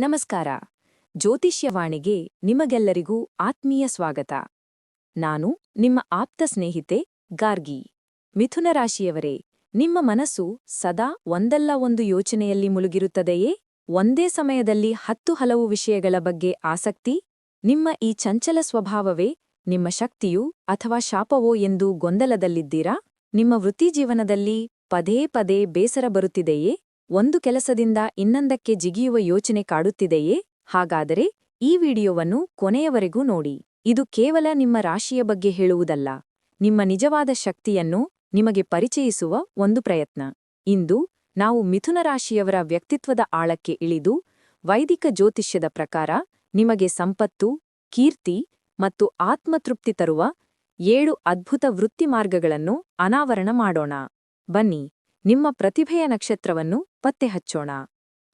ನಮಸ್ಕಾರ. ಜ್ಯೋತಿಷ್ಯವಾಣಿಗೆ ನಿಮಗೆಲ್ಲರಿಗೂ ಆತ್ಮೀಯ ಸ್ವಾಗತ. ನಾನು ನಿಮ್ಮ ಆಪ್ತ ಸ್ನೇಹಿತೆ ಗಾರ್ಗಿ. ಮಿಥುನ ರಾಶಿಯವರೇ, ನಿಮ್ಮ ಮನಸ್ಸು ಸದಾ ಒಂದಲ್ಲ ಒಂದು ಯೋಚನೆಯಲ್ಲಿ ಮುಳುಗಿರುತ್ತದೆಯೇ? ಒಂದೇ ಸಮಯದಲ್ಲಿ ಹತ್ತು ಹಲವು ವಿಷಯಗಳ ಬಗ್ಗೆ ಆಸಕ್ತಿ? ನಿಮ್ಮ ಈ ಚಂಚಲ ಸ್ವಭಾವವೇ ನಿಮ್ಮ ಶಕ್ತಿಯು ಅಥವಾ ಶಾಪವೋ ಎಂದು ಗೊಂದಲದಲ್ಲಿದ್ದೀರಾ? ನಿಮ್ಮ ವೃತ್ತಿಜೀವನದಲ್ಲಿ ಪದೇ ಪದೇ ಬೇಸರ ಬರುತ್ತಿದೆಯೇ? ಒಂದು ಕೆಲಸದಿಂದ ಇನ್ನೊಂದಕ್ಕೆ ಜಿಗಿಯುವ ಯೋಚನೆ ಕಾಡುತ್ತಿದೆಯೇ? ಹಾಗಾದರೆ ಈ ವಿಡಿಯೋವನ್ನು ಕೊನೆಯವರೆಗೂ ನೋಡಿ. ಇದು ಕೇವಲ ನಿಮ್ಮ ರಾಶಿಯ ಬಗ್ಗೆ ಹೇಳುವುದಲ್ಲ. ನಿಮ್ಮ ನಿಜವಾದ ಶಕ್ತಿಯನ್ನು ನಿಮಗೆ ಪರಿಚಯಿಸುವ ಒಂದು ಪ್ರಯತ್ನ. ಇಂದು ನಾವು ಮಿಥುನ ರಾಶಿಯವರ ವ್ಯಕ್ತಿತ್ವದ ಆಳಕ್ಕೆ ಇಳಿದು ವೈದಿಕ ಜ್ಯೋತಿಷ್ಯದ ಪ್ರಕಾರ ನಿಮಗೆ ಸಂಪತ್ತು, ಕೀರ್ತಿ ಮತ್ತು ಆತ್ಮತೃಪ್ತಿ ತರುವ ಏಳು ಅದ್ಭುತ ವೃತ್ತಿ ಮಾರ್ಗಗಳನ್ನು ಅನಾವರಣ ಮಾಡೋಣ. ಬನ್ನಿ. ನಿಮ್ಮ ಪ್ರತಿಭೆಯ ನಕ್ಷತ್ರವನ್ನು ಪತ್ತೆ ಹಚ್ಚೋಣ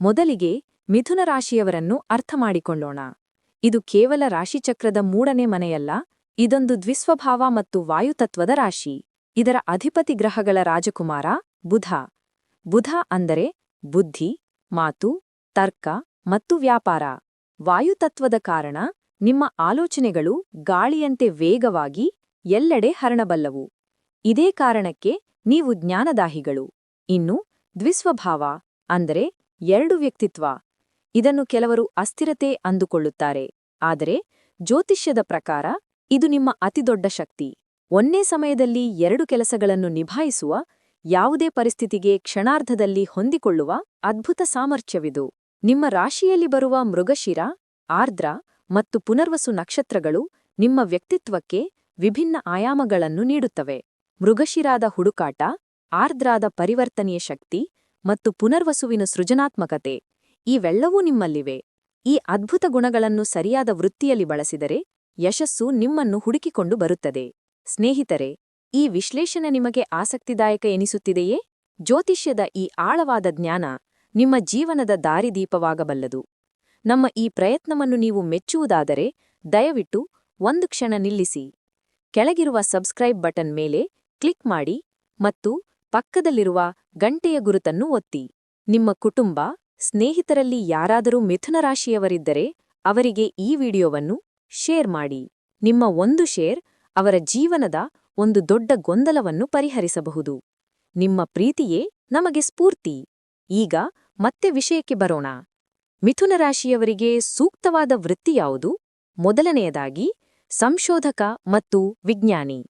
ಮೊದಲಿಗೆ ಮಿಥುನ ರಾಶಿಯವರನ್ನು ಅರ್ಥಮಾಡಿಕೊಳ್ಳೋಣ ಇದು ಕೇವಲ ರಾಶಿಚಕ್ರದ ಮೂಡನೇ ಮನೆಯಲ್ಲ, ಇದೊಂದು ದ್ವಿಸ್ವಭಾವ ಮತ್ತು ವಾಯುತತ್ವದ ರಾಶಿ. ಇದರ ಅಧಿಪತಿ ಗ್ರಹಗಳ ರಾಜಕುಮಾರ ಬುಧ. ಬುಧ ಅಂದರೆ ಬುದ್ಧಿ, ಮಾತು, ತರ್ಕ ಮತ್ತು ವ್ಯಾಪಾರ. ವಾಯುತತ್ವದ ಕಾರಣ ನಿಮ್ಮ ಆಲೋಚನೆಗಳು ಗಾಳಿಯಂತೆ ವೇಗವಾಗಿ ಎಲ್ಲೆಡೆ ಹರಣಬಲ್ಲವು. ಇದೇ ಕಾರಣಕ್ಕೆ ನೀವು ಜ್ಞಾನದಾಹಿಗಳು. ಇನ್ನು ದ್ವಿಸ್ವಭಾವ, ಅಂದರೆ ಎರಡು ವ್ಯಕ್ತಿತ್ವ. ಇದನ್ನು ಕೆಲವರು ಅಸ್ಥಿರತೆ ಅಂದುಕೊಳ್ಳುತ್ತಾರೆ. ಆದರೆ ಜ್ಯೋತಿಷ್ಯದ ಪ್ರಕಾರ ಇದು ನಿಮ್ಮ ಅತಿದೊಡ್ಡ ಶಕ್ತಿ. ಒಂದೇ ಸಮಯದಲ್ಲಿ ಎರಡು ಕೆಲಸಗಳನ್ನು ನಿಭಾಯಿಸುವ, ಯಾವುದೇ ಪರಿಸ್ಥಿತಿಗೆ ಕ್ಷಣಾರ್ಧದಲ್ಲಿ ಹೊಂದಿಕೊಳ್ಳುವ ಅದ್ಭುತ ಸಾಮರ್ಥ್ಯವಿದು. ನಿಮ್ಮ ರಾಶಿಯಲ್ಲಿ ಬರುವ ಮೃಗಶಿರ, ಆರ್ದ್ರ ಮತ್ತು ಪುನರ್ವಸು ನಕ್ಷತ್ರಗಳು ನಿಮ್ಮ ವ್ಯಕ್ತಿತ್ವಕ್ಕೆ ವಿಭಿನ್ನ ಆಯಾಮಗಳನ್ನು ನೀಡುತ್ತವೆ. ಮೃಗಶಿರಾದ ಹುಡುಕಾಟ ಆರ್ದ್ರಾದ ಪರಿವರ್ತನೀಯ ಶಕ್ತಿ ಮತ್ತು ಪುನರ್ವಸುವಿನ ಸೃಜನಾತ್ಮಕತೆ ಇವೆಲ್ಲವೂ ನಿಮ್ಮಲ್ಲಿವೆ. ಈ ಅದ್ಭುತ ಗುಣಗಳನ್ನು ಸರಿಯಾದ ವೃತ್ತಿಯಲ್ಲಿ ಬಳಸಿದರೆ ಯಶಸ್ಸು ನಿಮ್ಮನ್ನು ಹುಡುಕಿಕೊಂಡು ಬರುತ್ತದೆ. ಸ್ನೇಹಿತರೆ, ಈ ವಿಶ್ಲೇಷಣೆ ನಿಮಗೆ ಆಸಕ್ತಿದಾಯಕ ಎನಿಸುತ್ತಿದೆಯೇ? ಜ್ಯೋತಿಷ್ಯದ ಈ ಆಳವಾದ ಜ್ಞಾನ ನಿಮ್ಮ ಜೀವನದ ದಾರಿದೀಪವಾಗಬಲ್ಲದು. ನಮ್ಮ ಈ ಪ್ರಯತ್ನವನ್ನು ನೀವು ಮೆಚ್ಚುವುದಾದರೆ ದಯವಿಟ್ಟು ಒಂದು ಕ್ಷಣ ನಿಲ್ಲಿಸಿ. ಕೆಳಗಿರುವ ಸಬ್ಸ್ಕ್ರೈಬ್ ಬಟನ್ ಮೇಲೆ ಕ್ಲಿಕ್ ಮಾಡಿ ಮತ್ತು ಪಕ್ಕದಲ್ಲಿರುವ ಗಂಟೆಯ ಗುರುತನ್ನು ಒತ್ತಿ. ನಿಮ್ಮ ಕುಟುಂಬ, ಸ್ನೇಹಿತರಲ್ಲಿ ಯಾರಾದರೂ ಮಿಥುನ ರಾಶಿಯವರಿದ್ದರೆ ಅವರಿಗೆ ಈ ವಿಡಿಯೋವನ್ನು ಶೇರ್ ಮಾಡಿ. ನಿಮ್ಮ ಒಂದು ಶೇರ್ ಅವರ ಜೀವನದ ಒಂದು ದೊಡ್ಡ ಗೊಂದಲವನ್ನು ಪರಿಹರಿಸಬಹುದು. ನಿಮ್ಮ ಪ್ರೀತಿಯೇ ನಮಗೆ ಸ್ಫೂರ್ತಿ. ಈಗ ಮತ್ತೆ ವಿಷಯಕ್ಕೆ ಬರೋಣ. ಮಿಥುನ ರಾಶಿಯವರಿಗೆ ಸೂಕ್ತವಾದ ವೃತ್ತಿ ಯಾವುದು? ಮೊದಲನೆಯದಾಗಿ, ಸಂಶೋಧಕ ಮತ್ತು ವಿಜ್ಞಾನಿ.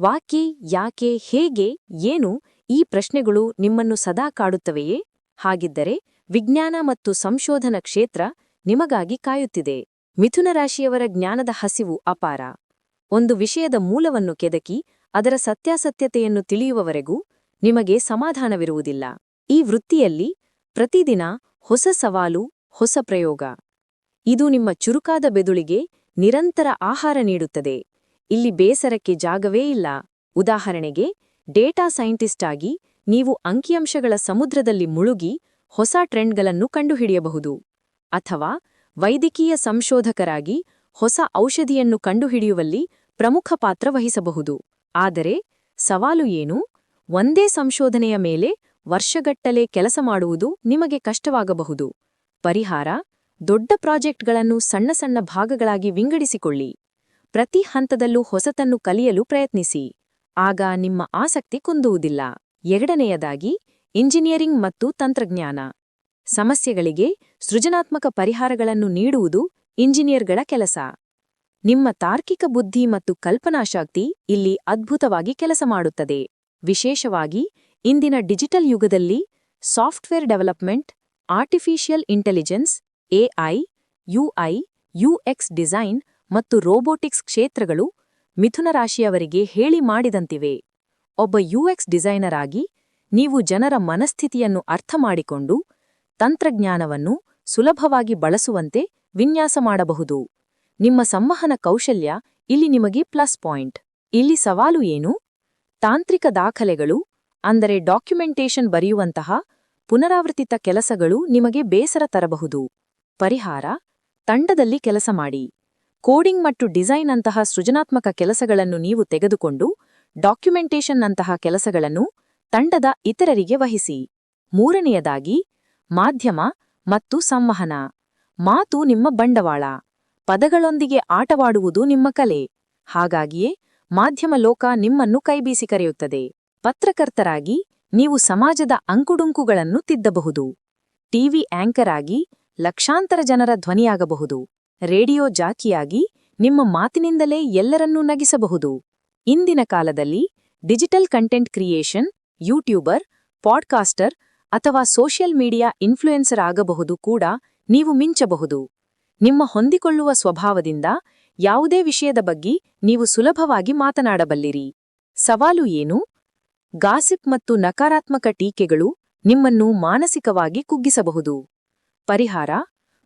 ವಾಕಿ ಯಾಕೆ, ಹೇಗೆ, ಏನು ಈ ಪ್ರಶ್ನೆಗಳು ನಿಮ್ಮನ್ನು ಸದಾ ಕಾಡುತ್ತವೆಯೇ? ಹಾಗಿದ್ದರೆ ವಿಜ್ಞಾನ ಮತ್ತು ಸಂಶೋಧನ ಕ್ಷೇತ್ರ ನಿಮಗಾಗಿ ಕಾಯುತ್ತಿದೆ. ಮಿಥುನ ರಾಶಿಯವರ ಜ್ಞಾನದ ಹಸಿವು ಅಪಾರ. ಒಂದು ವಿಷಯದ ಮೂಲವನ್ನು ಕೆದಕಿ ಅದರ ಸತ್ಯಾಸತ್ಯತೆಯನ್ನು ತಿಳಿಯುವವರೆಗೂ ನಿಮಗೆ ಸಮಾಧಾನವಿರುವುದಿಲ್ಲ. ಈ ವೃತ್ತಿಯಲ್ಲಿ ಪ್ರತಿದಿನ ಹೊಸ ಸವಾಲು, ಹೊಸ ಪ್ರಯೋಗ. ಇದು ನಿಮ್ಮ ಚುರುಕಾದ ಬೆದುಳಿಗೆ ನಿರಂತರ ಆಹಾರ ನೀಡುತ್ತದೆ. ಇಲ್ಲಿ ಬೇಸರಕ್ಕೆ ಜಾಗವೇ ಇಲ್ಲ. ಉದಾಹರಣೆಗೆ ಡೇಟಾ ಸೈಂಟಿಸ್ಟ್ ಆಗಿ ನೀವು ಅಂಕಿಅಂಶಗಳ ಸಮುದ್ರದಲ್ಲಿ ಮುಳುಗಿ ಹೊಸ ಟ್ರೆಂಡ್ಗಳನ್ನು ಕಂಡುಹಿಡಿಯಬಹುದು. ಅಥವಾ ವೈದ್ಯಕೀಯ ಸಂಶೋಧಕರಾಗಿ ಹೊಸ ಔಷಧಿಯನ್ನು ಕಂಡುಹಿಡಿಯುವಲ್ಲಿ ಪ್ರಮುಖ ಪಾತ್ರ ವಹಿಸಬಹುದು. ಆದರೆ ಸವಾಲು ಏನು? ಒಂದೇ ಸಂಶೋಧನೆಯ ಮೇಲೆ ವರ್ಷಗಟ್ಟಲೆ ಕೆಲಸ ಮಾಡುವುದು ನಿಮಗೆ ಕಷ್ಟವಾಗಬಹುದು. ಪರಿಹಾರ? ದೊಡ್ಡ ಪ್ರಾಜೆಕ್ಟ್ಗಳನ್ನು ಸಣ್ಣ ಸಣ್ಣ ಭಾಗಗಳಾಗಿ ವಿಂಗಡಿಸಿಕೊಳ್ಳಿ. ಪ್ರತಿ ಹಂತದಲ್ಲೂ ಹೊಸತನ್ನು ಕಲಿಯಲು ಪ್ರಯತ್ನಿಸಿ. ಆಗ ನಿಮ್ಮ ಆಸಕ್ತಿ ಕುಂದುವುದಿಲ್ಲ. ಎರಡನೆಯದಾಗಿ, ಇಂಜಿನಿಯರಿಂಗ್ ಮತ್ತು ತಂತ್ರಜ್ಞಾನ. ಸಮಸ್ಯೆಗಳಿಗೆ ಸೃಜನಾತ್ಮಕ ಪರಿಹಾರಗಳನ್ನು ನೀಡುವುದು ಇಂಜಿನಿಯರ್ಗಳ ಕೆಲಸ. ನಿಮ್ಮ ತಾರ್ಕಿಕ ಬುದ್ಧಿ ಮತ್ತು ಕಲ್ಪನಾಶಕ್ತಿ ಇಲ್ಲಿ ಅದ್ಭುತವಾಗಿ ಕೆಲಸ ಮಾಡುತ್ತದೆ. ವಿಶೇಷವಾಗಿ, ಇಂದಿನ ಡಿಜಿಟಲ್ ಯುಗದಲ್ಲಿ software development, artificial intelligence AI UI UX design ಮತ್ತು ರೋಬೋಟಿಕ್ಸ್ ಕ್ಷೇತ್ರಗಳು ಮಿಥುನ ರಾಶಿಯವರಿಗೆ ಹೇಳಿ ಮಾಡಿದಂತಿವೆ. ಒಬ್ಬ ಯುಎಕ್ಸ್ ಡಿಸೈನರ್ ಆಗಿ ನೀವು ಜನರ ಮನಸ್ಥಿತಿಯನ್ನು ಅರ್ಥಮಾಡಿಕೊಂಡು ತಂತ್ರಜ್ಞಾನವನ್ನು ಸುಲಭವಾಗಿ ಬಳಸುವಂತೆ ವಿನ್ಯಾಸ ಮಾಡಬಹುದು. ನಿಮ್ಮ ಸಂವಹನ ಕೌಶಲ್ಯ ಇಲ್ಲಿ ನಿಮಗೆ ಪ್ಲಸ್ ಪಾಯಿಂಟ್. ಇಲ್ಲಿ ಸವಾಲು ಏನು? ತಾಂತ್ರಿಕ ದಾಖಲೆಗಳು, ಅಂದರೆ ಡಾಕ್ಯುಮೆಂಟೇಶನ್ ಬರೆಯುವಂತಹ ಪುನರಾವರ್ತಿತ ಕೆಲಸಗಳು ನಿಮಗೆ ಬೇಸರ ತರಬಹುದು. ಪರಿಹಾರ, ತಂಡದಲ್ಲಿ ಕೆಲಸ ಮಾಡಿ. ಕೋಡಿಂಗ್ ಮತ್ತು ಡಿಸೈನ್ ಅಂತಹ ಸೃಜನಾತ್ಮಕ ಕೆಲಸಗಳನ್ನು ನೀವು ತೆಗೆದುಕೊಂಡು ಡಾಕ್ಯುಮೆಂಟೇಶನ್ ಅಂತಹ ಕೆಲಸಗಳನ್ನು ತಂಡದ ಇತರರಿಗೆ ವಹಿಸಿ. ಮೂರನೆಯದಾಗಿ, ಮಾಧ್ಯಮ ಮತ್ತು ಸಂವಹನ. ಮಾತು ನಿಮ್ಮ ಬಂಡವಾಳ. ಪದಗಳೊಂದಿಗೆ ಆಟವಾಡುವುದು ನಿಮ್ಮ ಕಲೆ. ಹಾಗಾಗಿಯೇ, ಮಾಧ್ಯಮ ಲೋಕ ನಿಮ್ಮನ್ನು ಕೈಬೀಸಿ ಕರೆಯುತ್ತದೆ. ಪತ್ರಕರ್ತರಾಗಿ ನೀವು ಸಮಾಜದ ಅಂಕುಡುಂಕುಗಳನ್ನು ತಿದ್ದಬಹುದು. ಟಿವಿ ಆಂಕರ್ ಆಗಿ ಲಕ್ಷಾಂತರ ಜನರ ಧ್ವನಿಯಾಗಬಹುದು. ರೇಡಿಯೋ ಜಾಕಿಯಾಗಿ ನಿಮ್ಮ ಮಾತಿನಿಂದಲೇ ಎಲ್ಲರನ್ನೂ ನಗಿಸಬಹುದು. ಇಂದಿನ ಕಾಲದಲ್ಲಿ digital content creation, YouTuber, podcaster ಅಥವಾ ಸೋಷಿಯಲ್ ಮೀಡಿಯಾ ಇನ್ಫ್ಲುಯೆನ್ಸರ್ ಆಗಬಹುದು ಕೂಡ ನೀವು ಮಿಂಚಬಹುದು. ನಿಮ್ಮ ಹೊಂದಿಕೊಳ್ಳುವ ಸ್ವಭಾವದಿಂದ ಯಾವುದೇ ವಿಷಯದ ಬಗ್ಗೆ ನೀವು ಸುಲಭವಾಗಿ ಮಾತನಾಡಬಲ್ಲಿರಿ. ಸವಾಲು ಏನು? ಗಾಸಿಪ್ ಮತ್ತು ನಕಾರಾತ್ಮಕ ಟೀಕೆಗಳು ನಿಮ್ಮನ್ನು ಮಾನಸಿಕವಾಗಿ ಕುಗ್ಗಿಸಬಹುದು. ಪರಿಹಾರ?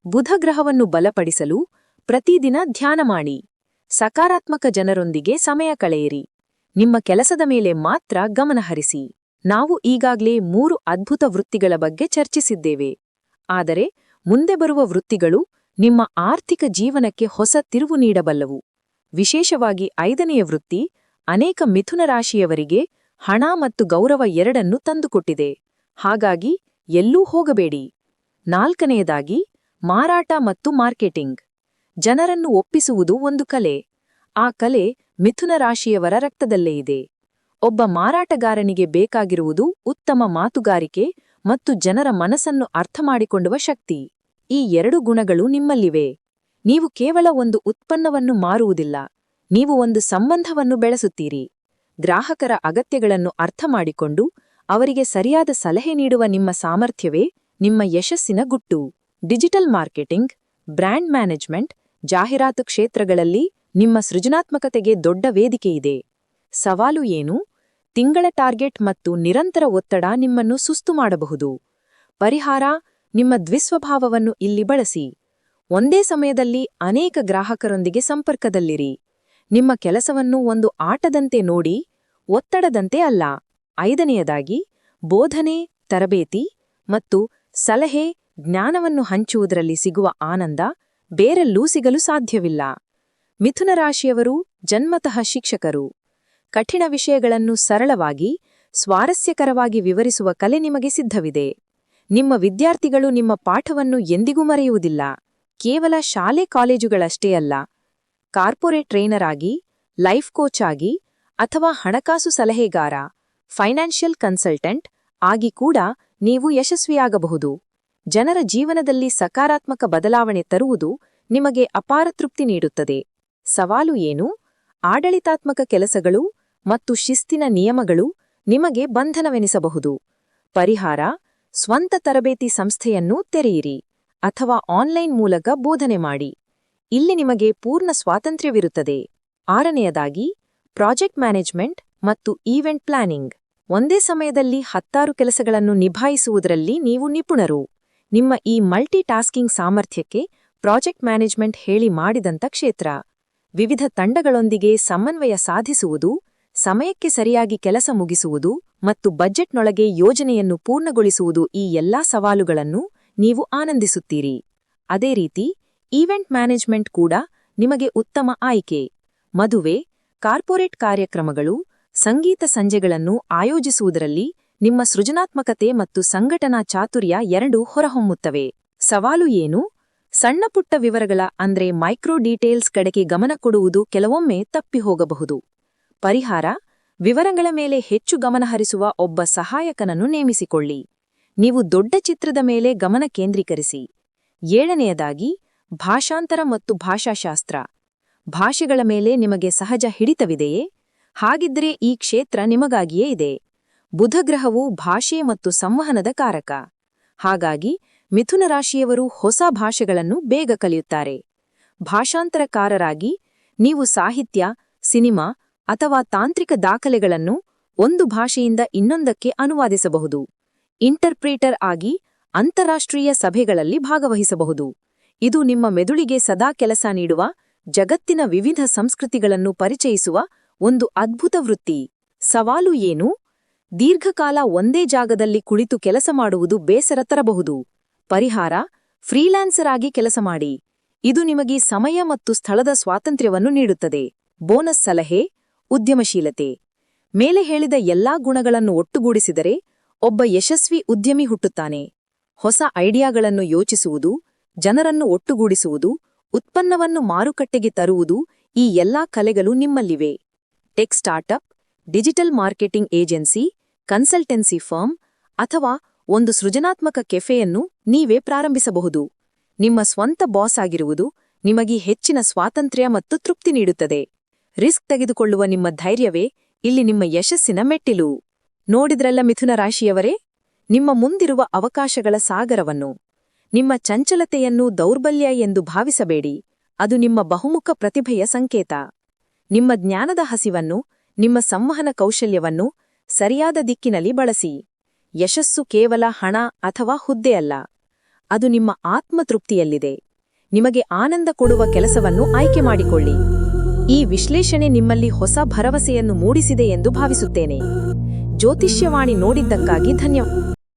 ಬುಧಗ್ರಹವನ್ನು ಬಲಪಡಿಸಲು ಪ್ರತಿದಿನ ಧ್ಯಾನ ಮಾಡಿ ಸಕಾರಾತ್ಮಕ ಜನರೊಂದಿಗೆ ಸಮಯ ಕಳೆಯಿರಿ. ನಿಮ್ಮ ಕೆಲಸದ ಮೇಲೆ ಮಾತ್ರ ಗಮನಹರಿಸಿ ನಾವು ಈಗಾಗಲೇ ಮೂರು ಅದ್ಭುತ ವೃತ್ತಿಗಳ ಬಗ್ಗೆ ಚರ್ಚಿಸಿದ್ದೇವೆ. ಆದರೆ, ಮುಂದೆ ಬರುವ ವೃತ್ತಿಗಳು ನಿಮ್ಮ ಆರ್ಥಿಕ ಜೀವನಕ್ಕೆ ಹೊಸ ತಿರುವು ನೀಡಬಲ್ಲವು. ವಿಶೇಷವಾಗಿ ಐದನೆಯ ವೃತ್ತಿ ಅನೇಕ ಮಿಥುನ ರಾಶಿಯವರಿಗೆ ಹಣ ಮತ್ತು ಗೌರವ ಎರಡನ್ನೂ ತಂದುಕೊಟ್ಟಿದೆ. ಹಾಗಾಗಿ ಎಲ್ಲೂ ಹೋಗಬೇಡಿ. ನಾಲ್ಕನೆಯದಾಗಿ ಮಾರಾಟ ಮತ್ತು ಮಾರ್ಕೆಟಿಂಗ್. ಜನರನ್ನು ಒಪ್ಪಿಸುವುದು ಒಂದು ಕಲೆ. ಆ ಕಲೆ ಮಿಥುನ ರಾಶಿಯವರ ರಕ್ತದಲ್ಲೇ ಇದೆ. ಒಬ್ಬ ಮಾರಾಟಗಾರನಿಗೆ ಬೇಕಾಗಿರುವುದು ಉತ್ತಮ ಮಾತುಗಾರಿಕೆ ಮತ್ತು ಜನರ ಮನಸ್ಸನ್ನು ಅರ್ಥಮಾಡಿಕೊಂಡುವ ಶಕ್ತಿ. ಈ ಎರಡು ಗುಣಗಳು ನಿಮ್ಮಲ್ಲಿವೆ. ನೀವು ಕೇವಲ ಒಂದು ಉತ್ಪನ್ನವನ್ನು ಮಾರುವುದಿಲ್ಲ. ನೀವು ಒಂದು ಸಂಬಂಧವನ್ನು ಬೆಳೆಸುತ್ತೀರಿ. ಗ್ರಾಹಕರ ಅಗತ್ಯಗಳನ್ನು ಅರ್ಥಮಾಡಿಕೊಂಡು ಅವರಿಗೆ ಸರಿಯಾದ ಸಲಹೆ ನೀಡುವ ನಿಮ್ಮ ಸಾಮರ್ಥ್ಯವೇ ನಿಮ್ಮ ಯಶಸ್ಸಿನ ಗುಟ್ಟು. ಡಿಜಿಟಲ್ ಮಾರ್ಕೆಟಿಂಗ್, ಬ್ರ್ಯಾಂಡ್ ಮ್ಯಾನೇಜ್ಮೆಂಟ್, ಜಾಹೀರಾತು ಕ್ಷೇತ್ರಗಳಲ್ಲಿ ನಿಮ್ಮ ಸೃಜನಾತ್ಮಕತೆಗೆ ದೊಡ್ಡ ವೇದಿಕೆಯಿದೆ ಸವಾಲು ಏನು? ತಿಂಗಳ ಟಾರ್ಗೆಟ್ ಮತ್ತು ನಿರಂತರ ಒತ್ತಡ ನಿಮ್ಮನ್ನು ಸುಸ್ತು ಮಾಡಬಹುದು. ಪರಿಹಾರ? ನಿಮ್ಮ ದ್ವಿಸ್ವಭಾವವನ್ನು ಇಲ್ಲಿ ಬಳಸಿ. ಒಂದೇ ಸಮಯದಲ್ಲಿ ಅನೇಕ ಗ್ರಾಹಕರೊಂದಿಗೆ ಸಂಪರ್ಕದಲ್ಲಿರಿ. ನಿಮ್ಮ ಕೆಲಸವನ್ನು ಒಂದು ಆಟದಂತೆ ನೋಡಿ, ಒತ್ತಡದಂತೆ ಅಲ್ಲ. ಐದನೆಯದಾಗಿ, ಬೋಧನೆ, ತರಬೇತಿ ಮತ್ತು ಸಲಹೆ ಜ್ಞಾನವನ್ನು ಹಂಚುವುದರಲ್ಲಿ ಸಿಗುವ ಆನಂದ ಬೇರೆಲ್ಲೂ ಸಿಗಲು ಸಾಧ್ಯವಿಲ್ಲ. ಮಿಥುನ ರಾಶಿಯವರು ಜನ್ಮತಃ ಶಿಕ್ಷಕರು. ಕಠಿಣ ವಿಷಯಗಳನ್ನು ಸರಳವಾಗಿ, ಸ್ವಾರಸ್ಯಕರವಾಗಿ ವಿವರಿಸುವ ಕಲೆ ನಿಮಗೆ ಸಿದ್ಧವಿದೆ. ನಿಮ್ಮ ವಿದ್ಯಾರ್ಥಿಗಳು ನಿಮ್ಮ ಪಾಠವನ್ನು ಎಂದಿಗೂ ಮರೆಯುವುದಿಲ್ಲ. ಕೇವಲ ಶಾಲೆ ಕಾಲೇಜುಗಳಷ್ಟೇ ಅಲ್ಲ. ಕಾರ್ಪೊರೇಟ್ ಟ್ರೈನರ್ ಆಗಿ, ಲೈಫ್ ಕೋಚ್ ಆಗಿ, ಅಥವಾ ಹಣಕಾಸು ಸಲಹೆಗಾರ, ಫೈನಾನ್ಷಿಯಲ್ ಕನ್ಸಲ್ಟೆಂಟ್ ಆಗಿ ಕೂಡ ನೀವು ಯಶಸ್ವಿಯಾಗಬಹುದು. ಜನರ ಜೀವನದಲ್ಲಿ ಸಕಾರಾತ್ಮಕ ಬದಲಾವಣೆ ತರುವುದು ನಿಮಗೆ ಅಪಾರ ತೃಪ್ತಿ ನೀಡುತ್ತದೆ. ಸವಾಲು ಏನು? ಆಡಳಿತಾತ್ಮಕ ಕೆಲಸಗಳು ಮತ್ತು ಶಿಸ್ತಿನ ನಿಯಮಗಳು ನಿಮಗೆ ಬಂಧನವೆನಿಸಬಹುದು. ಪರಿಹಾರ? ಸ್ವಂತ ತರಬೇತಿ ಸಂಸ್ಥೆಯನ್ನು ತೆರೆಯಿರಿ ಅಥವಾ ಆನ್ಲೈನ್ ಮೂಲಕ ಬೋಧನೆ ಮಾಡಿ. ಇಲ್ಲಿ ನಿಮಗೆ ಪೂರ್ಣ ಸ್ವಾತಂತ್ರ್ಯವಿರುತ್ತದೆ. ಆರನೆಯದಾಗಿ, ಪ್ರಾಜೆಕ್ಟ್ ಮ್ಯಾನೇಜ್ಮೆಂಟ್ ಮತ್ತು ಈವೆಂಟ್ ಪ್ಲಾನಿಂಗ್. ಒಂದೇ ಸಮಯದಲ್ಲಿ ಹತ್ತಾರು ಕೆಲಸಗಳನ್ನು ನಿಭಾಯಿಸುವುದರಲ್ಲಿ ನೀವು ನಿಪುಣರು. ನಿಮ್ಮ ಈ ಮಲ್ಟಿ ಟಾಸ್ಕಿಂಗ್ ಸಾಮರ್ಥ್ಯಕ್ಕೆ ಪ್ರಾಜೆಕ್ಟ್ ಮ್ಯಾನೇಜ್ಮೆಂಟ್ ಹೇಳಿ ಮಾಡಿದಂಥ ಕ್ಷೇತ್ರ. ವಿವಿಧ ತಂಡಗಳೊಂದಿಗೆ ಸಮನ್ವಯ ಸಾಧಿಸುವುದು, ಸಮಯಕ್ಕೆ ಸರಿಯಾಗಿ ಕೆಲಸ ಮುಗಿಸುವುದು ಮತ್ತು ಬಜೆಟ್ನೊಳಗೆ ಯೋಜನೆಯನ್ನು ಪೂರ್ಣಗೊಳಿಸುವುದು ಈ ಎಲ್ಲಾ ಸವಾಲುಗಳನ್ನು ನೀವು ಆನಂದಿಸುತ್ತೀರಿ. ಅದೇ ರೀತಿ, ಈವೆಂಟ್ ಮ್ಯಾನೇಜ್ಮೆಂಟ್ ಕೂಡ ನಿಮಗೆ ಉತ್ತಮ ಆಯ್ಕೆ. ಮದುವೆ, ಕಾರ್ಪೊರೇಟ್ ಕಾರ್ಯಕ್ರಮಗಳು, ಸಂಗೀತ ಸಂಜೆಗಳನ್ನು ಆಯೋಜಿಸುವುದರಲ್ಲಿ ನಿಮ್ಮ ಸೃಜನಾತ್ಮಕತೆ ಮತ್ತು ಸಂಘಟನಾ ಚಾತುರ್ಯ ಎರಡೂ ಹೊರಹೊಮ್ಮುತ್ತವೆ. ಸವಾಲು ಏನು? ಸಣ್ಣಪುಟ್ಟ ವಿವರಗಳ, ಅಂದ್ರೆ ಮೈಕ್ರೋ ಡೀಟೇಲ್ಸ್ ಕಡೆಗೆ ಗಮನ ಕೊಡುವುದು ಕೆಲವೊಮ್ಮೆ ತಪ್ಪಿಹೋಗಬಹುದು ಪರಿಹಾರ? ವಿವರಗಳ ಮೇಲೆ ಹೆಚ್ಚು ಗಮನಹರಿಸುವ ಒಬ್ಬ ಸಹಾಯಕನನ್ನು ನೇಮಿಸಿಕೊಳ್ಳಿ. ನೀವು ದೊಡ್ಡ ಚಿತ್ರದ ಮೇಲೆ ಗಮನ ಕೇಂದ್ರೀಕರಿಸಿ. ಏಳನೆಯದಾಗಿ, ಭಾಷಾಂತರ ಮತ್ತು ಭಾಷಾಶಾಸ್ತ್ರ. ಭಾಷೆಗಳ ಮೇಲೆ ನಿಮಗೆ ಸಹಜ ಹಿಡಿತವಿದೆಯೇ? ಹಾಗಿದ್ದರೆ ಈ ಕ್ಷೇತ್ರ ನಿಮಗಾಗಿಯೇ ಇದೆ. ಬುಧಗ್ರಹವು ಭಾಷೆ ಮತ್ತು ಸಂವಹನದ ಕಾರಕ. ಹಾಗಾಗಿ, ಮಿಥುನ ರಾಶಿಯವರು ಹೊಸ ಭಾಷೆಗಳನ್ನು ಬೇಗ ಕಲಿಯುತ್ತಾರೆ. ಭಾಷಾಂತರಕಾರರಾಗಿ, ನೀವು ಸಾಹಿತ್ಯ, ಸಿನಿಮಾ ಅಥವಾ ತಾಂತ್ರಿಕ ದಾಖಲೆಗಳನ್ನು ಒಂದು ಭಾಷೆಯಿಂದ ಇನ್ನೊಂದಕ್ಕೆ ಅನುವಾದಿಸಬಹುದು. ಇಂಟರ್ಪ್ರೀಟರ್ ಆಗಿ ಅಂತಾರಾಷ್ಟ್ರೀಯ ಸಭೆಗಳಲ್ಲಿ ಭಾಗವಹಿಸಬಹುದು. ಇದು ನಿಮ್ಮ ಮೆದುಳಿಗೆ ಸದಾ ಕೆಲಸ ನೀಡುವ ಜಗತ್ತಿನ ವಿವಿಧ ಸಂಸ್ಕೃತಿಗಳನ್ನು ಪರಿಚಯಿಸುವ ಒಂದು ಅದ್ಭುತ ವೃತ್ತಿ. ಸವಾಲು ಏನು? ದೀರ್ಘಕಾಲ ಒಂದೇ ಜಾಗದಲ್ಲಿ ಕುಳಿತು ಕೆಲಸ ಮಾಡುವುದು ಬೇಸರ ತರಬಹುದು. ಪರಿಹಾರ ಫ್ರೀಲ್ಯಾನ್ಸರ್ ಆಗಿ ಕೆಲಸ ಮಾಡಿ. ಇದು ನಿಮಗೆ ಸಮಯ ಮತ್ತು ಸ್ಥಳದ ಸ್ವಾತಂತ್ರ್ಯವನ್ನು ನೀಡುತ್ತದೆ. ಬೋನಸ್ ಸಲಹೆ, ಉದ್ಯಮಶೀಲತೆ. ಮೇಲೆ ಹೇಳಿದ ಎಲ್ಲಾ ಗುಣಗಳನ್ನು ಒಟ್ಟುಗೂಡಿಸಿದರೆ ಒಬ್ಬ ಯಶಸ್ವಿ ಉದ್ಯಮಿ ಹುಟ್ಟುತ್ತಾನೆ. ಹೊಸ ಐಡಿಯಾಗಳನ್ನು ಯೋಚಿಸುವುದು, ಜನರನ್ನು ಒಟ್ಟುಗೂಡಿಸುವುದು, ಉತ್ಪನ್ನವನ್ನು ಮಾರುಕಟ್ಟೆಗೆ ತರುವುದು ಈ ಎಲ್ಲಾ ಕಲೆಗಳು ನಿಮ್ಮಲ್ಲಿವೆ. Tech startup digital marketing agency consultancy firm ಅಥವಾ ಒಂದು ಸೃಜನಾತ್ಮಕ ಕೆಫೆಯನ್ನು ನೀವೇ ಪ್ರಾರಂಭಿಸಬಹುದು. ನಿಮ್ಮ ಸ್ವಂತ ಬಾಸ್ ಆಗಿರುವುದು ನಿಮಗೆ ಹೆಚ್ಚಿನ ಸ್ವಾತಂತ್ರ್ಯ ಮತ್ತು ತೃಪ್ತಿ ನೀಡುತ್ತದೆ. ರಿಸ್ಕ್ ತೆಗೆದುಕೊಳ್ಳುವ ನಿಮ್ಮ ಧೈರ್ಯವೇ ಇಲ್ಲಿ ನಿಮ್ಮ ಯಶಸ್ಸಿನ ಮೆಟ್ಟಿಲು. ನೋಡಿದ್ರಲ್ಲ ಮಿಥುನ ರಾಶಿಯವರೇ? ನಿಮ್ಮ ಮುಂದಿರುವ ಅವಕಾಶಗಳ ಸಾಗರವನ್ನು. ನಿಮ್ಮ ಚಂಚಲತೆಯನ್ನು ದೌರ್ಬಲ್ಯ ಎಂದು ಭಾವಿಸಬೇಡಿ. ಅದು ನಿಮ್ಮ ಬಹುಮುಖ ಪ್ರತಿಭೆಯ ಸಂಕೇತ. ನಿಮ್ಮ ಜ್ಞಾನದ ಹಸಿವನ್ನು, ನಿಮ್ಮ ಸಂವಹನ ಕೌಶಲ್ಯವನ್ನು ಸರಿಯಾದ ದಿಕ್ಕಿನಲ್ಲಿ ಬಳಸಿ. ಯಶಸ್ಸು ಕೇವಲ ಹಣ ಅಥವಾ ಹುದ್ದೆಯಲ್ಲ ಅದು ನಿಮ್ಮ ಆತ್ಮತೃಪ್ತಿಯಲ್ಲಿದೆ. ನಿಮಗೆ ಆನಂದ ಕೊಡುವ ಕೆಲಸವನ್ನು ಆಯ್ಕೆ ಮಾಡಿಕೊಳ್ಳಿ. ಈ ವಿಶ್ಲೇಷಣೆ ನಿಮ್ಮಲ್ಲಿ ಹೊಸ ಭರವಸೆಯನ್ನು ಮೂಡಿಸಿದೆ ಎಂದು ಭಾವಿಸುತ್ತೇನೆ. ಜ್ಯೋತಿಷ್ಯವಾಣಿ ನೋಡಿದ್ದಕ್ಕಾಗಿ ಧನ್ಯವಾದ.